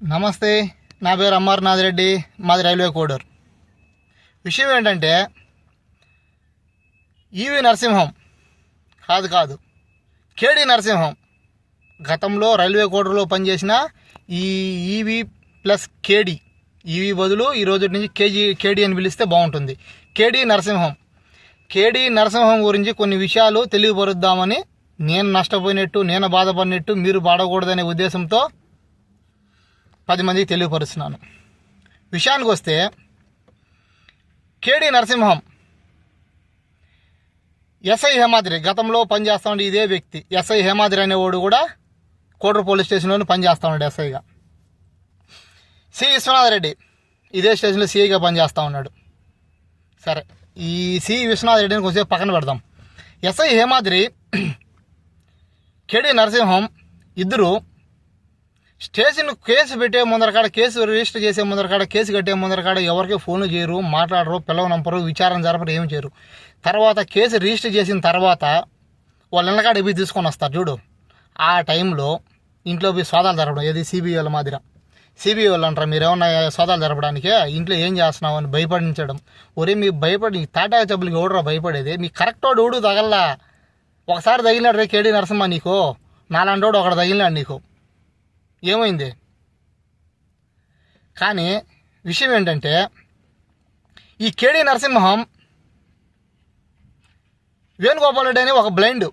నమస్తే నా పేరు అమర్నాథ్ రెడ్డి మాది రైల్వే కోడూరు. విషయం ఏంటంటే ఈవి నరసింహం కాదు కాదు కేడి నరసింహం గతంలో రైల్వే కోడూరులో పనిచేసిన ఈ ఈవి ప్లస్ కేడి ఈవి బదులు ఈ రోజు నుంచి కేజీ కేడి అని పిలిస్తే బాగుంటుంది. కేడి నరసింహం. కేడి నరసింహం గురించి కొన్ని విషయాలు తెలియపరుద్దామని నేను నష్టపోయినట్టు నేను బాధపడినట్టు మీరు బాడకూడదనే ఉద్దేశంతో పది మందికి తెలియపరుస్తున్నాను. విషయానికి వస్తే కేడి నరసింహం ఎస్ఐ హేమాద్రి గతంలో పనిచేస్తా ఉండే ఇదే వ్యక్తి ఎస్ఐ హేమాద్రి అనేవాడు కూడా కోటూరు పోలీస్ స్టేషన్లోనే పనిచేస్తూ ఉన్నాడు ఎస్ఐగా. సి విశ్వనాథ్ రెడ్డి ఇదే స్టేషన్లో సిఐగా పనిచేస్తూ ఉన్నాడు. సరే ఈ సి విశ్వనాథ్ రెడ్డిని కొంచెం పక్కన పెడదాం. ఎస్ఐ హేమాద్రి కేడి నరసింహం ఇద్దరు స్టేషన్ కేసు పెట్టే ముందరకాడ కేసు రిజిస్టర్ చేసే ముందరకాడ కేసు కట్టే ముందరకాడ ఎవరికి ఫోన్ చేయరు మాట్లాడరు పిలవనంపరు విచారణ జరపరు ఏం చేయరు. తర్వాత కేసు రిజిస్టర్ చేసిన తర్వాత వాళ్ళ ఇళ్ళకాడ ఇవి తీసుకొని వస్తారు చూడు. ఆ టైంలో ఇంట్లో పోయి సోదాలు జరపడం ఏది సిబిఐల మాదిర. సిబిఐ వాళ్ళు అంటారు మీరు ఏమన్నా సోదాలు జరపడానికి ఇంట్లో ఏం చేస్తున్నావు అని భయపడించడం. ఒరే మీ భయపడి తాటా చెప్పులకి ఎవడరా భయపడేది? మీ కరెక్ట్ వాడు ఊడు తగల్లా? ఒకసారి తగిలినాడు రే కేడి నరసింహ నీకు. నాలాంటోడు ఒకడు తగిలినాడు నీకు. ఏమైంది? కానీ విషయం ఏంటంటే ఈ కేడి నరసింహం వేణుగోపాల్ రెడ్డి అనే ఒక బ్లైండ్.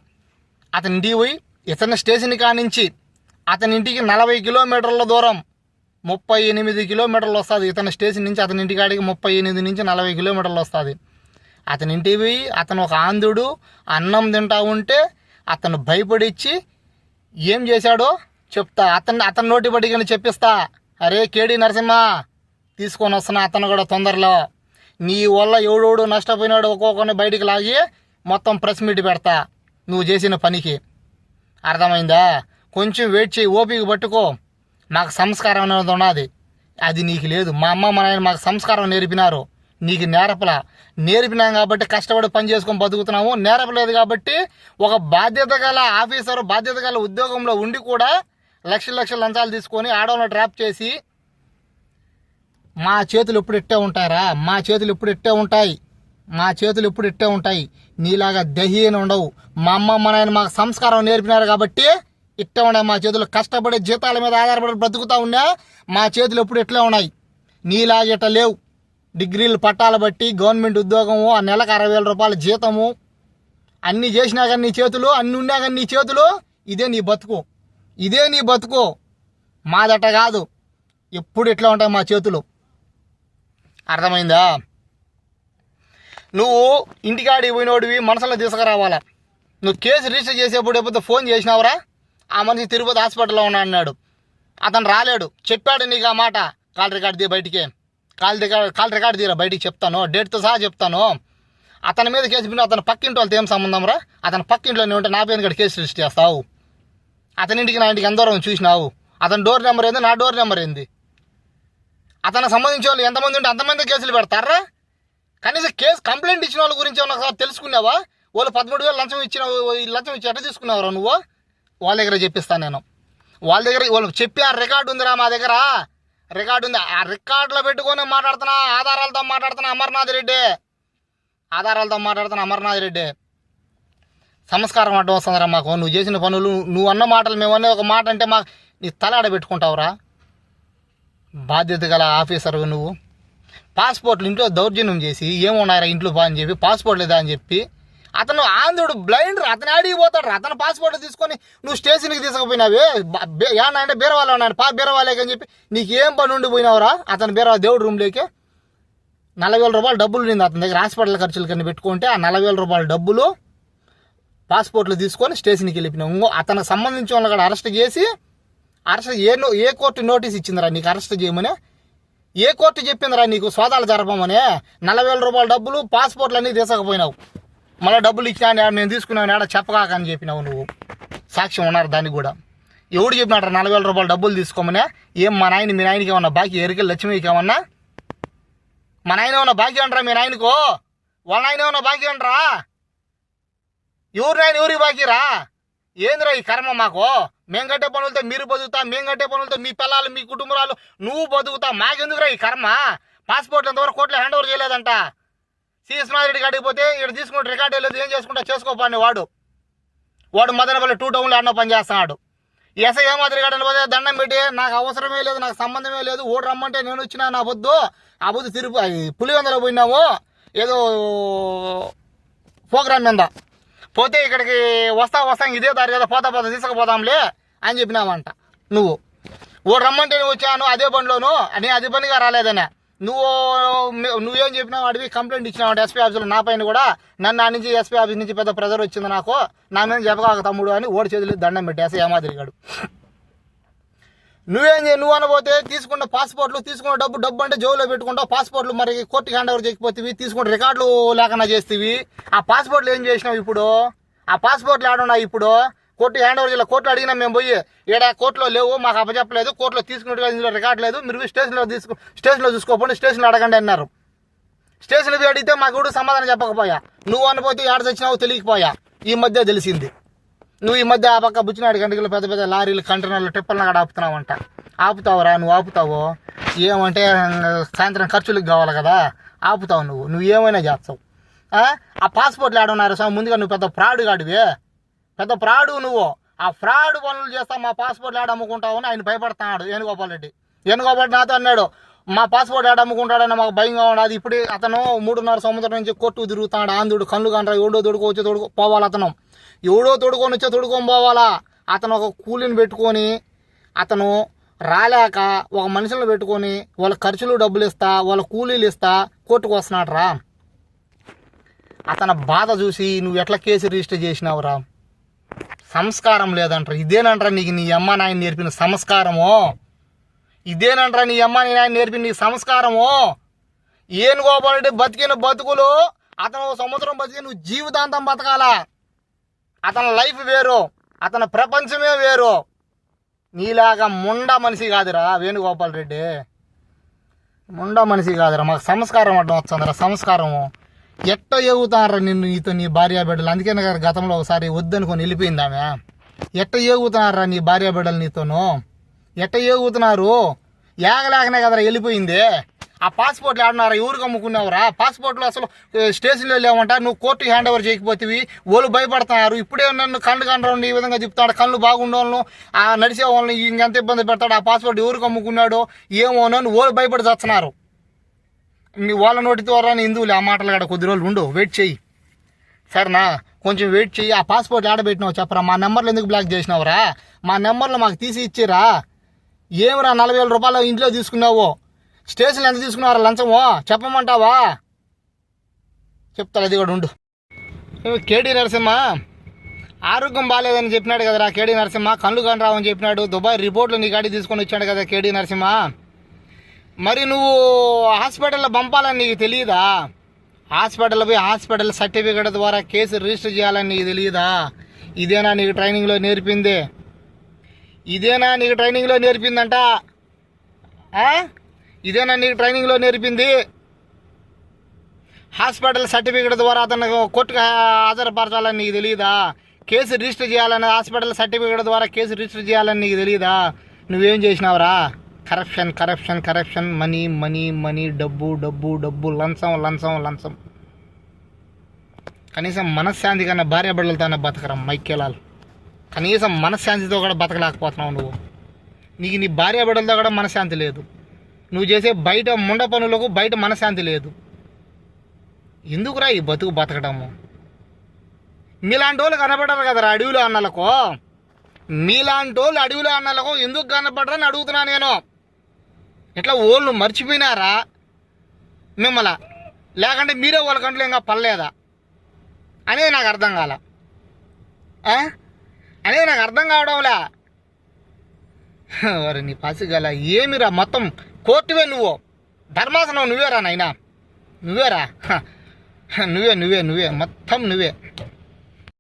అతని ఇంటికి పోయి ఇతని స్టేషన్ కానించి అతని ఇంటికి నలభై కిలోమీటర్ల దూరం ముప్పై ఎనిమిది కిలోమీటర్లు వస్తుంది. ఇతని స్టేషన్ నుంచి అతని ఇంటి కాడికి ముప్పై ఎనిమిది నుంచి నలభై కిలోమీటర్లు వస్తుంది. అతని ఇంటికి పోయి అతను ఒక ఆంధ్రుడు అన్నం తింటా ఉంటే అతను భయపడిచ్చి ఏం చేశాడో చెప్తా. అతన్ని అతని నోటి బడిగా చెప్పిస్తా. అరే కేడి నరసింహ తీసుకొని వస్తున్నా అతను కూడా తొందరలో. నీ వల్ల ఎవడోడు నష్టపోయినాడు ఒక్కొక్కరిని బయటికి లాగి మొత్తం ప్రెస్ మీట్ పెడతా. నువ్వు చేసిన పనికి. అర్థమైందా? కొంచెం వెయిట్ చేయి ఓపిక పట్టుకో. నాకు సంస్కారం అనేది ఉన్నది. అది నీకు లేదు. మా అమ్మ మా నాయన మాకు సంస్కారం నేర్పినారు. నీకు నేరపల. నేర్పినాం కాబట్టి కష్టపడి పని చేసుకొని బతుకుతున్నాము. నేరపలేదు కాబట్టి ఒక బాధ్యత గల ఆఫీసర్ బాధ్యత గల ఉద్యోగంలో ఉండి కూడా లక్షల లక్షల లంచాలు తీసుకొని ఆడవాళ్ళని ట్రాప్ చేసి మా చేతులు ఎప్పుడు ఇట్టే ఉంటారా? మా చేతులు ఎప్పుడు ఇట్టే ఉంటాయి. మా చేతులు ఎప్పుడు ఇట్టే ఉంటాయి. నీలాగా దహీన ఉండవు. మా అమ్మ మా నాయన మాకు సంస్కారం నేర్పినారు కాబట్టి ఇట్టే ఉన్నాయి. మా చేతులు కష్టపడే జీతాల మీద ఆధారపడి బ్రతుకుతా ఉన్నా మా చేతులు ఎప్పుడు ఇట్లే ఉన్నాయి. నీలాగా లేవు. డిగ్రీలు పట్టాలు బట్టి గవర్నమెంట్ ఉద్యోగము ఆ నెలకు అరవై వేల రూపాయల జీతము. అన్ని చేసినా కానీ నీ చేతులు అన్నీ ఉన్నా కానీ నీ చేతులు ఇదే నీ బతుకు. ఇదే నీ బతుకు. మాదట కాదు. ఎప్పుడు ఇట్లా ఉంటాయి మా చేతులు? అర్థమైందా? నువ్వు ఇంటికాడికి పోయినోడివి మనసులో తీసుకురావాలా? నువ్వు కేసు రిజిస్టర్ చేసేప్పుడు ఎప్పుడు ఫోన్ చేసినావురా? ఆ మనిషి తిరుపతి హాస్పిటల్లో ఉన్నా అన్నాడు. అతను రాలేడు. చెప్పాడు నీకు ఆ మాట. కాల్ రికార్డ్ తీ బయటికి. కాల్ రికార్డ్ కాల్ రికార్డ్ తీరా బయటికి చెప్తాను. డేట్తో సహా చెప్తాను. అతని మీద కేసు పిన్న అతను పక్కింటి వాళ్ళతో ఏం సంబంధం రా? అతని పక్కింట్లో ఉంటే నా పేరు కూడా కేసు రిజిస్టర్ చేస్తావు. అతనింటికి నా ఇంటికి ఎంత దూరం చూసినావు? అతని డోర్ నెంబర్ ఏంది? నా డోర్ నెంబర్ ఏంది? అతనికి సంబంధించిన వాళ్ళు ఎంతమంది ఉంటే అంతమంది కేసులు పెడతారా? కనీసం కేసు కంప్లైంట్ ఇచ్చిన వాళ్ళ గురించి ఏమన్నా ఒకసారి తెలుసుకున్నావా? వాళ్ళు పదమూడు వేలు లంచం ఇచ్చిన ఈ లంచం ఇచ్చి ఎట్లా తీసుకున్నావురా నువ్వు? వాళ్ళ దగ్గర చెప్పిస్తాను నేను. వాళ్ళ దగ్గర వాళ్ళు చెప్పి ఆ రికార్డు ఉందిరా మా దగ్గర. రికార్డు ఉంది. ఆ రికార్డులో పెట్టుకొని మాట్లాడుతున్నా ఆధారాలతో మాట్లాడుతున్నా అమర్నాథ్ రెడ్డి. ఆధారాలతో మాట్లాడుతున్నా అమర్నాథ్ రెడ్డి. సంస్కారం అడ్డం వస్తుందిరా మాకు. నువ్వు చేసిన పనులు నువ్వు అన్న మాటలు మేము అనే ఒక మాట అంటే మాకు నీ తల ఆడబెట్టుకుంటావురా బాధ్యత గల ఆఫీసర్ నువ్వు. పాస్పోర్ట్లు ఇంట్లో దౌర్జన్యం చేసి ఏమున్నారా ఇంట్లో బా అని చెప్పి పాస్పోర్ట్ లేదా అని చెప్పి అతను ఆంధ్రుడు బ్లైండ్ రా అతను ఆడికి పోతాడు రా. అతను పాస్పోర్ట్ తీసుకొని నువ్వు స్టేషన్కి తీసుకుపోయినావే. బ- బే- ఏమన్నా అంటే బీరవాళ్ళు ఉన్నాడు. పా బీరవాళ్ళకి అని చెప్పి నీకు ఏం పని ఉండిపోయినావురా అతను బీరవా దేవుడు రూమ్లోకి నలభై వేల రూపాయలు డబ్బులు నింది అతని దగ్గర. హాస్పిటల్ ఖర్చులు కింద పెట్టుకుంటే ఆ నలభై వేల రూపాయల డబ్బులు పాస్పోర్ట్లు తీసుకొని స్టేషన్కి వెళ్ళిపోయినాం. ఇంకో అతనికి సంబంధించిన వాళ్ళు కూడా అరెస్ట్ చేసి అరెస్ట్ ఏ ఏ కోర్టు నోటీస్ ఇచ్చిందిరా నీకు అరెస్ట్ చేయమని? ఏ కోర్టు చెప్పిందిరా నీకు సోదాలు జరపమని? నలభై వేల రూపాయల డబ్బులు పాస్పోర్ట్లు అన్నీ తీసుకపోయినావు. మళ్ళీ డబ్బులు ఇచ్చినా నేను తీసుకున్నాను ఆడ చెప్పగాక అని చెప్పినావు నువ్వు. సాక్ష్యం ఉన్నారు దానికి కూడా. ఎవడు చెప్పినాడు నలభై వేల రూపాయలు డబ్బులు తీసుకోమని? ఏం మా నాయన మీ నాయనకి ఏమన్నా బాకీ ఎరికలు లక్ష్మికి ఏమన్నా? మా నాయన ఏమన్నా బాకీ అంటారా మీ నాయనకు? వాళ్ళ నాయన ఏమన్నా బాకీ అంటారా? ఎవరు నాయన ఎవరికి బాకీరా? ఏందిరా ఈ కర్మ మాకు? మేం కట్టే పనులతో మీరు బతుకుతా మేం కట్టే పనులతో మీ పిల్లలు మీ కుటుంబాలు నువ్వు బతుకుతా మాకెందుకురా ఈ కర్మ? పాస్పోర్ట్ ఎంతవరకు కోర్టులో హ్యాండ్ ఓవర్ చేయలేదంట. సిఎస్ రెడ్డి కాడికి పోతే ఇక్కడ తీసుకుంటే రికార్డ్ లేదు ఏం చేసుకుంటా చేసుకోపాని వాడు. వాడు మదనపల్లి టూ టౌన్లో అన్న పని చేస్తున్నాడు. ఎస్ఐ ఏమాదిరి కాడని పోతే దండం పెట్టి నాకు అవసరమే లేదు నాకు సంబంధమే లేదు ఓటు రమ్మంటే నేను వచ్చినా నా బొద్దు ఆ బొద్దు తిరుపు పులివెందలో పోయినాము ఏదో ప్రోగ్రామ్ మీద. పోతే ఇక్కడికి వస్తా వస్తా ఇదే దారి కదా పోతా పోతా తీసుకుపోదాంలే అని చెప్పినావంట నువ్వు. ఓ రమ్మంటే నేను వచ్చాను అదే పనిలోను నేను అదే పనిగా రాలేదనే. నువ్వు నువ్వేం చెప్పినావు అడిగి కంప్లైంట్ ఇచ్చినావు ఎస్పీ ఆఫీసులో నా పైన కూడా. నన్ను ఆ నుంచి ఎస్పీ ఆఫీస్ నుంచి పెద్ద ప్రెజర్ వచ్చింది నాకు. నా మీద చెప్పగాక తమ్ముడు అని ఓడి చేతులు దండం పెట్టేసి ఏమాదిరిగాడు. నువ్వేం నువ్వు అనబోతే తీసుకున్న పాస్పోర్ట్లు తీసుకున్న డబ్బు డబ్బు అంటే జోబులో పెట్టుకుంటావు. పాస్పోర్ట్లు మరి కోర్టుకి హ్యాండ్ ఓవర్ చేయకపోతే తీసుకున్న రికార్డులు లేకుండా చేస్తేవి. ఆ పాస్పోర్ట్లు ఏం చేసినావు ఇప్పుడు? ఆ పాస్పోర్ట్లు ఆడున్నాయి ఇప్పుడు? కోర్టు హ్యాండ్ ఓవర్ చేయాలి కోర్టులో అడిగినా మేము పోయి ఈడ కోర్టులో లేవు మాకు అప్పచెప్పలేదు కోర్టులో తీసుకున్నట్టుగా ఇందులో రికార్డు లేదు మీరు స్టేషన్లో తీసుకు స్టేషన్లో చూసుకోకపోండి స్టేషన్లో అడగండి అన్నారు. స్టేషన్లో అడిగితే మాకు కూడా సమాధానం చెప్పకపోయా. నువ్వు అనిపోతే ఆడ చచ్చినావు తెలియకపోయా. ఈ మధ్య తెలిసింది. నువ్వు ఈ మధ్య ఆ పక్క బుచ్చినాడు గంటలు పెద్ద పెద్ద లారీలు కంటైనర్లు టిప్పలను కూడా ఆపుతున్నావంట. ఆపుతావురా నువ్వు ఆపుతావు? ఏమంటే సాయంత్రం ఖర్చులకు కావాలి కదా ఆపుతావు నువ్వు. నువ్వు ఏమైనా చేస్తావు? ఆ? పాస్పోర్ట్లు ఆడున్నారు స్వామి? ముందుగా నువ్వు పెద్ద ఫ్రాడ్ కాడివే పెద్ద ఫ్రాడు నువ్వు. ఆ ఫ్రాడ్ పనులు చేస్తా మా పాస్పోర్ట్లు ఆడ అమ్ముకుంటావు అని ఆయన భయపడుతున్నాడు వేణుగోపాల్ రెడ్డి. వేణుగోపాల్ రెడ్డి నాతో అన్నాడు మా పాస్పోర్ట్ ఆడ అమ్ముకుంటాడని మాకు భయంగా ఉండదు ఇప్పుడే అతను మూడున్నర సంవత్సరం నుంచి కొట్టు తిరుగుతాడు ఆంధ్రుడు కళ్ళు కంటారు ఏడో తొడుకో వచ్చి తొడుకో పోవాలి అతను. ఎవడో తొడుకొని వచ్చి తొడుకొని పోవాలా? అతను ఒక కూలిని పెట్టుకొని అతను రాలేక ఒక మనుషులను పెట్టుకొని వాళ్ళ ఖర్చులు డబ్బులు ఇస్తా వాళ్ళ కూలీలు ఇస్తా కోర్టుకు వస్తున్నాడు రా. అతని బాధ చూసి నువ్వు ఎట్లా కేసు రిజిస్టర్ చేసినావురా సంస్కారం లేదంటారు. ఇదేనంటారా నీకు నీ అమ్మ నాయన నేర్పిన సంస్కారము? ఇదేనంటారా నీ అమ్మ నీ నాయన నేర్పిన నీ సంస్కారము? ఏనుగోపాలంటే బతికిన బతుకులు అతను సంవత్సరం బతికి నువ్వు జీవితాంతం బతకాలా? అతని లైఫ్ వేరు అతని ప్రపంచమే వేరు. నీలాగా ముండా మనిషి కాదురా వేణుగోపాల్ రెడ్డి. ముండా మనిషి కాదురా మాకు సంస్కారం అడ్డం వచ్చిందిరా సంస్కారము. ఎట్ట ఎగుతారా నిన్ను నీతో నీ భార్య బిడ్డలు అందుకే నాకు గతంలో ఒకసారి వద్దనుకొని వెళ్ళిపోయింది ఆమె. ఎట్ట ఏగుతున్నారా నీ భార్య బిడ్డలు నీతోను? ఎట్ట ఏగుతున్నారు? ఏగలేకనే కదరా వెళ్ళిపోయింది. ఆ పాస్పోర్ట్లు ఆడినారా ఎవరికి అమ్ముకున్నావురా పాస్పోర్ట్లు అసలు స్టేషన్లో లేవంట నువ్వు కోర్టు హ్యాండ్ ఓవర్ చేయకపోతేవి వాళ్ళు భయపడుతున్నారు ఇప్పుడే నన్ను కళ్ళు కండ్రౌండ్ ఈ విధంగా చెప్తాడు కళ్ళు బాగుండోళ్ళను ఆ నడిచే వాళ్ళని ఇంకెంత ఇబ్బంది పెడతాడు ఆ పాస్పోర్ట్ ఎవరికి అమ్ముకున్నాడో ఏమోనని వాళ్ళు భయపడి చస్తున్నారు. నీ వాళ్ళ నోటి ద్వారా హిందువులు ఆ మాటలు కాడ కొద్ది రోజులు ఉండు వెయిట్ చేయి. సరేనా? కొంచెం వెయిట్ చెయ్యి ఆ పాస్పోర్ట్ ఆడ పెట్టినావు చెప్పరా? మా నెంబర్లు ఎందుకు బ్లాక్ చేసినావురా? మా నెంబర్లు మాకు తీసి ఇచ్చిరా ఏమిరా నలభై వేల రూపాయలు ఇంట్లో తీసుకున్నావు? స్టేషన్ ఎంత తీసుకున్నారా? లంచము? చెప్పమంటావా? చెప్తాను అది కూడా ఉండు. ఏమి కేడీ నరసింహ ఆరోగ్యం బాగాలేదని చెప్పినాడు కదరా కేడీ నరసింహ కళ్ళు కాని రావని చెప్పినాడు. దుబాయ్ రిపోర్ట్లు నీ గాడి తీసుకొని వచ్చాడు కదా కేడీ నరసింహ. మరి నువ్వు హాస్పిటల్లో పంపాలని నీకు తెలియదా హాస్పిటల్ పోయి హాస్పిటల్ సర్టిఫికేట్ ద్వారా కేసు రిజిస్టర్ చేయాలని నీకు తెలియదా ఇదేనా నీకు ట్రైనింగ్లో నేర్పింది? ఇదేనా నీకు ట్రైనింగ్లో నేర్పిందంట? ఆ? ఇదేనా నీకు ట్రైనింగ్లో నేర్పింది? హాస్పిటల్ సర్టిఫికేట్ ద్వారా అతను కోర్టుకు హాజరుపరచాలని నీకు తెలియదా కేసు రిజిస్టర్ చేయాలని హాస్పిటల్ సర్టిఫికేట్ ద్వారా కేసు రిజిస్టర్ చేయాలని నీకు తెలియదా నువ్వేం చేసినావురా? Corruption corruption corruption money money money డబ్బు డబ్బు డబ్బు లంచం లంచం లంచం. కనీసం మనశ్శాంతి కన్నా భార్య బిడ్డలతోనే బతకరా మైకేలాలు. కనీసం మనశ్శాంతితో కూడా బతకలేకపోతున్నావు నువ్వు. నీకు నీ భార్య బిడ్డలతో కూడా మనశ్శాంతి లేదు. నువ్వు చేసే బయట ముండ పనులకు బయట మనశాంతి లేదు. ఎందుకురా ఈ బతుకు బతకడము? మీలాంటి వాళ్ళు కనపడరు కదరా అడవిలో అన్నలకు? మీలాంటి వాళ్ళు అడవిలో అన్నలకు ఎందుకు కనపడరని అడుగుతున్నా నేను. ఇట్లా ఓళ్ళు మర్చిపోయినారా? మిమ్మల్ని. లేకంటే మీరే వాళ్ళ కంట్లో ఇంకా పర్లేదా అనేది నాకు అర్థం కాల. అనేది నాకు అర్థం కావడంలే? వారి నీ పసిగల. ఏమిరా మొత్తం కోర్టువే నువ్వు. ధర్మాసనం నువ్వేరా నాయన? నువ్వేరా? నువ్వే నువ్వే నువ్వే. మొత్తం నువ్వే.